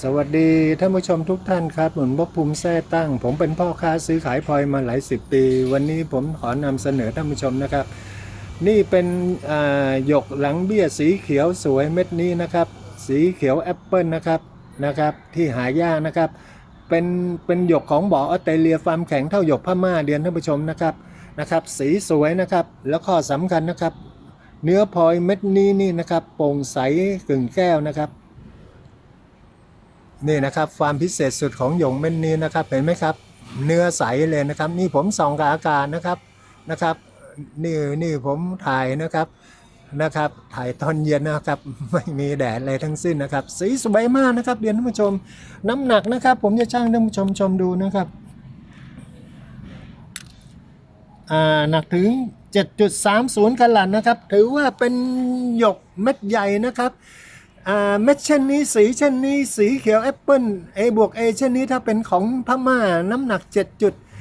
สวัสดีท่านผู้ชมทุกท่านครับผมบภูมิแท้ตั้ง ผมเป็นพ่อค้าซื้อขายพลอยมาหลายสิบปี วันนี้ผมขอนำเสนอท่านผู้ชมนะครับ นี่เป็นหยกหลังเบี้ยสีเขียวสวยเม็ดนี้นะครับ สีเขียวแอปเปิลนะครับนะครับที่หายากนะครับ เป็นเป็นหยกของบ่อออสเตรเลียฟาร์มแข็งเท่าหยกพม่าเดียนท่านผู้ชมนะครับนะครับสีสวยนะครับแล้วข้อสำคัญนะครับ เนื้อพลอยเม็ดนี้นี่นะครับโปร่งใสกึ่งแก้วนะครับ นี่นะครับความพิเศษสุดของหยงเม็ดนี้นะครับเห็นไหมครับ เนื้อใสเลยนะครับ นี่ผมส่องกับอากาศนะครับนะครับ นี่นี่ผมถ่ายนะครับนะครับ ถ่ายตอนเย็นนะครับ ไม่มีแดดอะไรทั้งสิ้นนะครับ สีสวยมากนะครับเรียนท่านผู้ชม น้ำหนักนะครับ ผมจะช่างท่านผู้ชมชมดูนะครับอ่าหนักถึง 7.30กะลัดนะครับ ถือว่าเป็นหยกเม็ดใหญ่นะครับ เม็ดเช่นนี้สีเช่นนี้สีเขียวแอปเปิล A บวก A เช่นนี้ถ้าเป็นของพม่าน้ำหนัก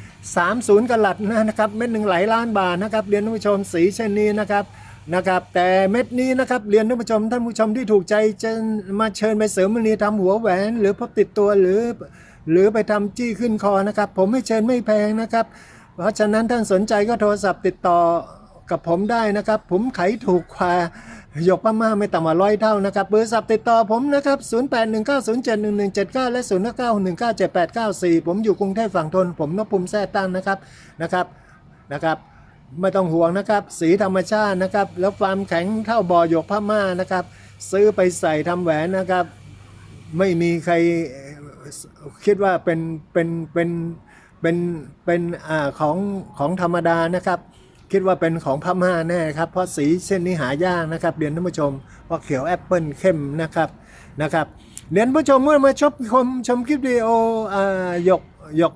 7.30กะลัดนะครับเม็ดหนึ่งหลายล้านบาทนะครับเรียนท่านผู้ชมสีเช่นนี้นะครับนะครับแต่เม็ดนี้นะครับเรียนท่านผู้ชมท่านผู้ชมที่ถูกใจจะมาเชิญไปเสริมมณีทำหัวแหวน หรือพกติดตัวหรือ หรือไปทำจี้ขึ้นคอนะครับ ผมให้เชิญไม่แพงนะครับ เพราะฉะนั้นท่านสนใจก็โทรศัพท์ติดต่อ กับผมได้นะครับ ผมไขถูกกว่าหยกพม่าไม่ต่ำกว่าร้อยเท่านะครับเบอร์โทรศัพท์ติดต่อผมนะครับ 0819071179 และ 09197894 ผมอยู่กรุงเทพฝั่งทน ผมนพภูมิแท้ตั้งนะครับนะครับนะครับ ไม่ต้องห่วงนะครับ สีธรรมชาตินะครับ แล้วความแข็งเท่าบ่อหยกพม่านะครับ ซื้อไปใส่ทำแหวนนะครับ ไม่มีใครคิดว่าเป็นเป็นเป็นเป็นเป็นอ่าของของธรรมดานะครับ คิดว่าเป็นของพม่าแน่ครับ เพราะสีเช่นนี้หายากนะครับเรียนท่านผู้ชมเพราเขียวแอปเปิลเข้มนะครับนะครับเรียนผู้ชมเมื่อมาชมชมชมคลิปวิดีโอหยกหยก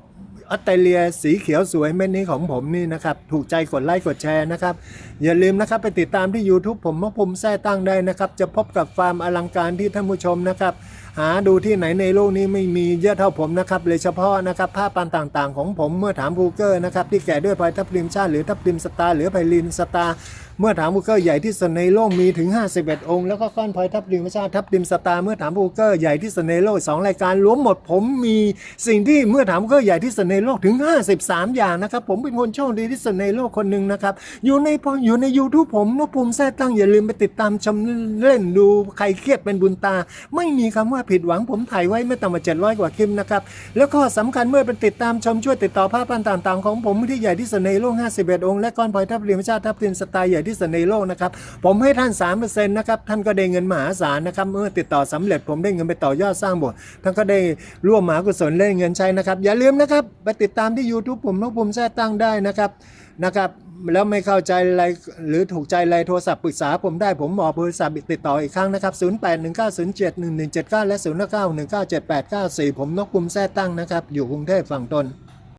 ออสเตรเลียสีเขียวสวยเม็ดนี้ของผมนี่นะครับถูกใจกดไลค์กดแชร์นะครับ อย่าลืมนะครับไปติดตามที่ YouTube ผมมะภูมิแท้ตั้งได้นะครับ จะพบกับฟาร์มอลังการที่ท่านผู้ชมนะครับ หาดูที่ไหนในโลกนี้ไม่มีเยอะเท่าผมนะครับเลยเฉพาะนะครับผ้าปันต่างๆ ของผมเมื่อถามบูเกอร์นะครับที่แกะด้วยพลอยทับทิมชาติหรือทับทิมสตาร์หรือไพลินสตาร์ เมื่อถามบูเกอร์ใหญ่ที่สุดในโลกมีถึง 51 องค์ แล้วก็ก้อนพลอยทับทิมชาติทับทิมสตาร์เมื่อถามบูเกอร์ใหญ่ที่สุดในโลกสองรายการรวมหมดผมมีสิ่งที่เมื่อถามบูเกอร์ใหญ่ที่สุดในโลกถึง 53 อย่างนะครับ ผมเป็นคนโชคดีที่สุดในโลกคนหนึ่งนะครับ อยู่ในพออยู่ใน YouTube ผมนพภูมิแท้ตั้งอย่าลืมไปติดตามชมเล่นดูใครเครียดเป็นบุญตา ไม่มีคำว่าผิดหวังผมถ่ายไว้ไม่ต่ำกว่า700 กว่าคลิปนะครับแล้วข้อสำคัญเมื่อไปติดตามชมช่วยติดต่อภาพพันต่างๆ ของผมที่ใหญ่ที่สุดในโลก 51 องค์และก้อนพลอยทับเรียมชาติทับทิมสไตล์ใหญ่ที่สุดในโลกนะครับ ผมให้ท่าน 3%นะครับ ท่านก็ได้เงินมหาศาลนะครับ เมื่อติดต่อสำเร็จผมได้เงินไปต่อยอดสร้างโบสถ์ท่านก็ได้ร่วมมหากุศลได้เงินใช้นะครับ อย่าลืมนะครับ ไปติดตามที่ YouTube ผมนกภูมิแท้ตั้งได้นะครับนะครับแล้วไม่เข้าใจอะไรหรือถูกใจอะไรโทรศัพท์ปรึกษาผมได้ผมบอเบอร์โทรศัพท์ติดต่ออีกครั้งนะครับ 0819071179 และ 09197894 ผมนกภูมิแท้ตั้งนะครับ อยู่กรุงเทพฝั่งตน